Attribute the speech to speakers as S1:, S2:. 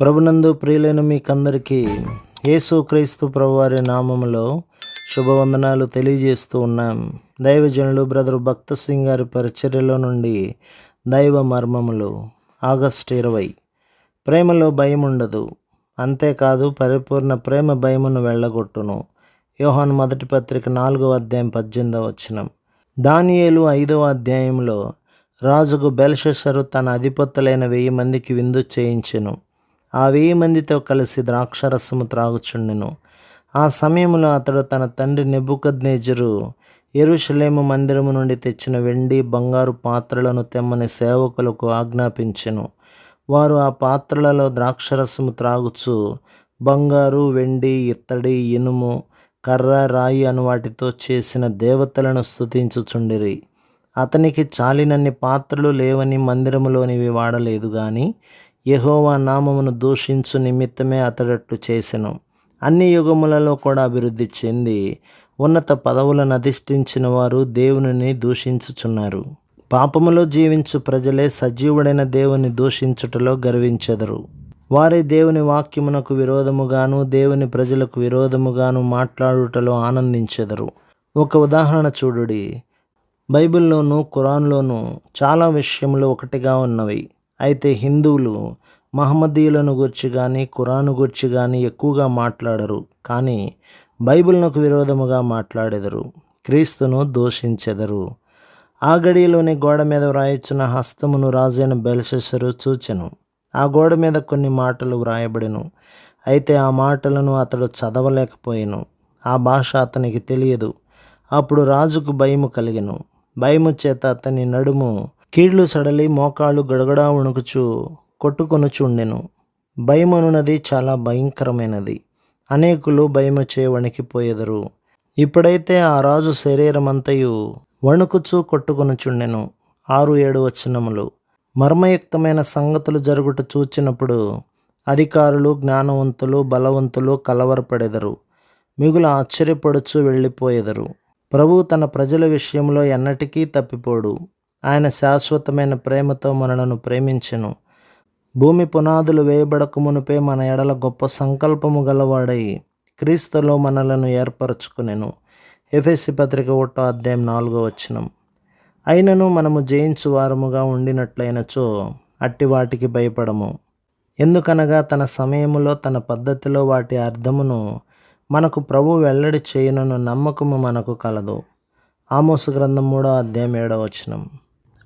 S1: ప్రభునందు ప్రియులైన మీకందరికీ యేసు క్రీస్తు ప్రభువారి నామములో శుభవందనాలు తెలియజేస్తూ ఉన్నాం. దైవజనులు బ్రదర్ భక్త సింగ్ గారి పరిచర్యలో నుండి దైవ మర్మములు ఆగస్టు ఇరవై. ప్రేమలో భయం ఉండదు అంతేకాదు పరిపూర్ణ ప్రేమ భయమును వెళ్ళగొట్టును. యోహాన్ మొదటి పత్రిక నాలుగవ అధ్యాయం పద్దెనిమిదవ వచనం. దానియేలు ఐదవ అధ్యాయంలో రాజుకు బెల్షెసరు తన అధిపతులైన వెయ్యి మందికి విందు చేయించెను. ఆ వెయ్యి మందితో కలిసి ద్రాక్షరసము త్రాగుచుండెను. ఆ సమయంలో అతడు తన తండ్రి నెబుకద్నేజరు ఎరుషలేము మందిరము నుండి తెచ్చిన వెండి బంగారు పాత్రలను తెమ్మని సేవకులకు ఆజ్ఞాపించెను. వారు ఆ పాత్రలలో ద్రాక్షరసము త్రాగుచు బంగారు వెండి ఇత్తడి ఇనుము కర్ర రాయి అను వాటితో చేసిన దేవతలను స్తుతించుచుండిరి. అతనికి చాలినన్ని పాత్రలు లేవని మందిరములోనివి వాడలేదు కానీ యహోవా నామమును దూషించు నిమిత్తమే అతడట్టు చేసెను. అన్ని యుగములలో కూడా అభివృద్ధి చెంది ఉన్నత పదవులను అధిష్ఠించిన వారు దేవునిని దూషించుచున్నారు. పాపములో జీవించు ప్రజలే సజీవుడైన దేవుని దూషించుటలో గర్వించెదరు. వారే దేవుని వాక్యమునకు విరోధముగాను దేవుని ప్రజలకు విరోధముగాను మాట్లాడుటలో ఆనందించెదరు. ఒక ఉదాహరణ చూడుడి. బైబిల్లోనూ ఖురాన్లోనూ చాలా విషయములు ఒకటిగా ఉన్నవి. అయితే హిందువులు మహమ్మదీయులను గురించి కానీ ఖురాను గురించి కానీ ఎక్కువగా మాట్లాడరు. కానీ బైబిల్నకు విరోధముగా మాట్లాడెదరు. క్రీస్తును దూషించెదరు. ఆ గడియలోని గోడ మీద వ్రాయొచ్చిన హస్తమును రాజైన బెల్షెసరు చూచెను. ఆ గోడ మీద కొన్ని మాటలు వ్రాయబడెను. అయితే ఆ మాటలను అతడు చదవలేకపోయాను. ఆ భాష అతనికి తెలియదు. అప్పుడు రాజుకు భయము కలిగెను. భయము చేత అతని నడుము కీళ్ళు సడలి మోకాళ్ళు గడగడా వణుకుచు కొట్టుకొనుచుండెను భయమనున్నది చాలా భయంకరమైనది. అనేకులు భయము వణికిపోయేదరు వణికిపోయెదరు ఇప్పుడైతే ఆ రాజు శరీరమంతయు వణుకుచు కొట్టుకొనుచుండెను. ఆరు ఏడు వచనములు. మర్మయుక్తమైన సంగతులు జరుగుట చూచినప్పుడు అధికారులు జ్ఞానవంతులు బలవంతులు కలవరపడెదరు. మిగులు ఆశ్చర్యపడుచు వెళ్ళిపోయెదరు. ప్రభు తన ప్రజల విషయంలో ఎన్నటికీ తప్పిపోడు. ఆయన శాశ్వతమైన ప్రేమతో మనలను ప్రేమించెను. భూమి పునాదులు వేయబడక మునిపే మన ఎడల గొప్ప సంకల్పము గలవాడై క్రీస్తులో మనలను ఏర్పరచుకునెను. ఎఫ్ఎస్సి పత్రిక ఒకటో అధ్యాయం నాలుగో వచ్చినం అయినను మనము జయించు వారముగా ఉండినట్లయినచో అట్టి వాటికి భయపడము. ఎందుకనగా తన సమయములో తన పద్ధతిలో వాటి అర్థమును మనకు ప్రభు వెల్లడి చేయనను నమ్మకము మనకు కలదు. ఆమోసు గ్రంథం మూడో అధ్యాయం ఏడో వచనం.